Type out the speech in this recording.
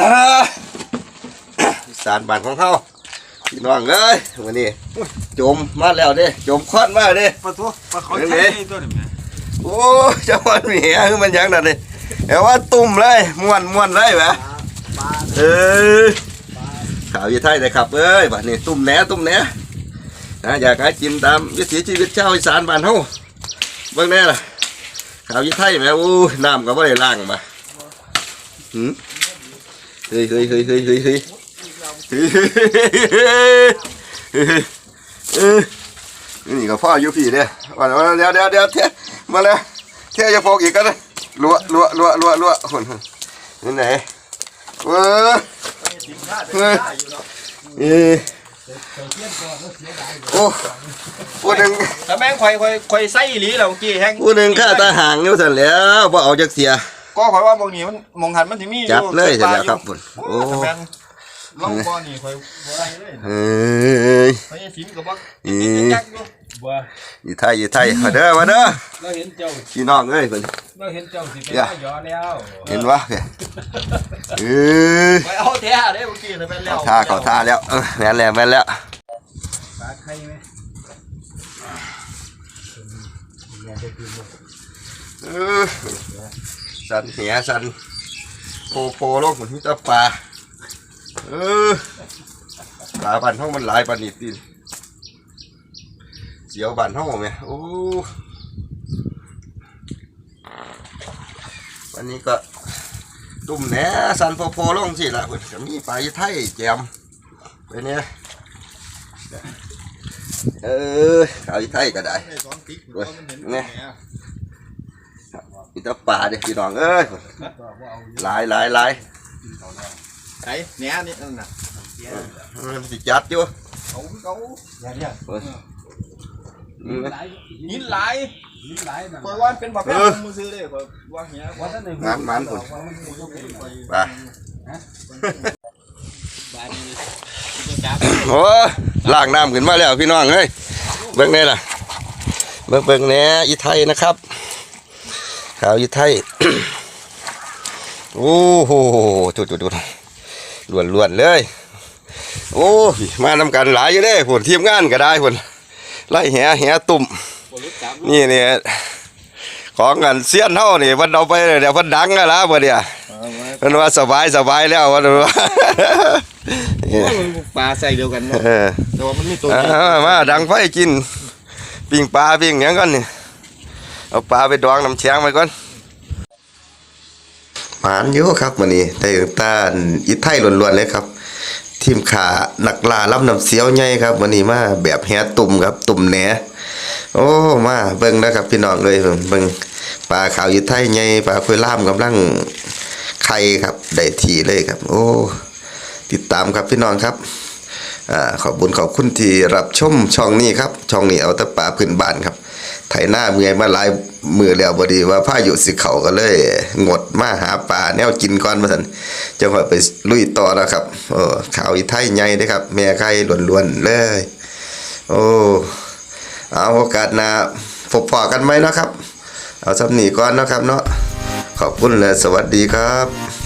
อ่าอีสารบ้านของเขาพี่น้องเอ้ยวันนี้จมมาแล้วเด้จมคอนมาเด้ปลาทูปลาเขาเห็นไหมใช้ตัวนี้แม่โอ้ยเจ้ามันเมียคือมันหยังนั่นเลยแต่ว่าตุ่มเลยม้วนม้วนเลยแหมเออข่าวยี่ไทยเลยครับเอ้ยบัดนี้ตุ่มแหนตุ่มแหนนะอยากให้กินตามวิถีชีวิตชาวอีสานบ้านเฮาเบิ่งแน่ล่ะข่าวยี่ไทยแหมอู้น้ำก็บ่ได้ล้างมาหืม เฮ้ยเฮ้ยเฮ้ยเฮ้ยเฮ้ยเฮ้ยฮ้เฮ้พ่ออยู่พี่เฮ้วันวันเดี๋ยวเดี๋ยวเดี๋ยวเฮ้าแล้วเทจะพกอีกเฮ้นะลัวลัวลัวลัวลัวคนนี่ไหนเฮ้ยเออเฮ้เฮ้หนึ่งแต่แม่งคอยคอยคอยเฮ้หลีเราเมื่อกี้เฮ้งผู้เฮ้เงข้าตาหางเฮ้วสั่นแล้วพอเอาจากเฮ้ย ก็ข่อยว่าบางนี้มันมองหันมันสิมีจับเลยเสร็จปาแล้วอครับพุ่นโอ้โอ้แต่แม่นลองบ่นี่ข่อยบ่ได้เลยเฮ้ยข่อยสิมก็บ่อืมจักอยู่บ่อยู่ไทยอยู่ไทยมาเด้อมาเด้อเราเห็นเจ้าพี่น้องเอ้ยเพิ่นเราเห็นเจ้าสิเป็นอย่ายอแล้วเห็นวะเฮ้ยเอ้ยข่อยเอาแท้เด้เมื่อกี้แต่แม่นแล้วท่าเขาท่าแล้วเออแม่นแล้วแม่นแล้วปลาไข่ไหมเออ สันเหียสันโพโพโลกเหมือนที่ตะปลาเออปลาบันห้องมันหลายปานนิดดิเสียวบันห้องไหมโอ้วันนี้ก็ตุ่มแหนสันโพโพลงสิละเพิ่นก็มีปลาไทยแจมไปเนี่ยเออเอาไทยก็ได้ไอ้สองติ๊กเว้ย มันเห็นไงแหน่มีแต่ปลาเด็กพี่น้องเอ้ยหลายหลายหลายไอ้แหน่นี่นั่นน่ะมันสิจัดอยู่เขาเขาอย่าเรียกอืมหลายหินหลายหินหลายนั่นข่อยว่าเป็นประเภทเออมือซื้อเด้ข่อยว่าเหี้ยว่าท่านในงานมันพุ่นข่อยไปบ้านนี้จะจับโอ้ยล้างน้ำขึ้นมาแล้วพี่น้องเอ้ยเบิ่งแน่ล่ะเบิ่งเบิ่งแหน่อีไทยนะครับ ข่าวอีไทยโอ้โหจุดจุดจุดล้วนล้วนๆเลย โอ้ยมานำกันหลายอยู่เด้ผลทีมงานก็ได้ผลไล่แหแหตุ่มบ่รู้จักนี่เนี่ยของกันเสี้ยนเท่านี่วันเอาไปเดี๋ยวเพันดังแล้วล่ะบ่เนี่ยเพิ่นว่าสบายสบายแล้ววันว่าเนี่ยปลาใส่เดียวกันเนาะเออแต่ว่ามันมีตัวอ่ามาดังไฟกิน ปิ้งปลาปิ้งหยังก่อนนี่ เอาปลาไปดองน้ำแข็งไว้ก่อนหมานอยู่ครับมื้อนี้ได้ต้าอีไทยล้วนๆเลยครับ ทีมขานักลาลำน้ำเสียวใหญ่ครับวันนี้มาแบบแฮตุ่มครับตุ่มแหนโอ้มาเบิ่งนะครับพี่น้องเลยเบิ่งปลาขาวอยู่ไทยใหญ่ปลาคุยล่ามกำลังไข่ครับได้ทีเลยครับ โอ้ติดตามครับพี่น้องครับอ่าขอบคุญขอบคุณที่รับชมช่องนี้ครับ ช่องนี้เอาแต่ปลาพื้นบ้านครับ ไถหน้าเมื่อยมาหลายมือแล้วบดีว่าพายุสิเขาก็เลย งดมาหาปลาแนวกินก่อนมาสันจังหวะไปลุยต่อแล้วครับโอ้ข่าวอีไทยใหญ่เด้อครับ แม่ไข่ล้วนๆเลย โอ้เอาโอกาสหน้าพบพอกันไหมเนาะครับ เอาสำนีก่อนนะครับเนาะขอบคุณและสวัสดีครับ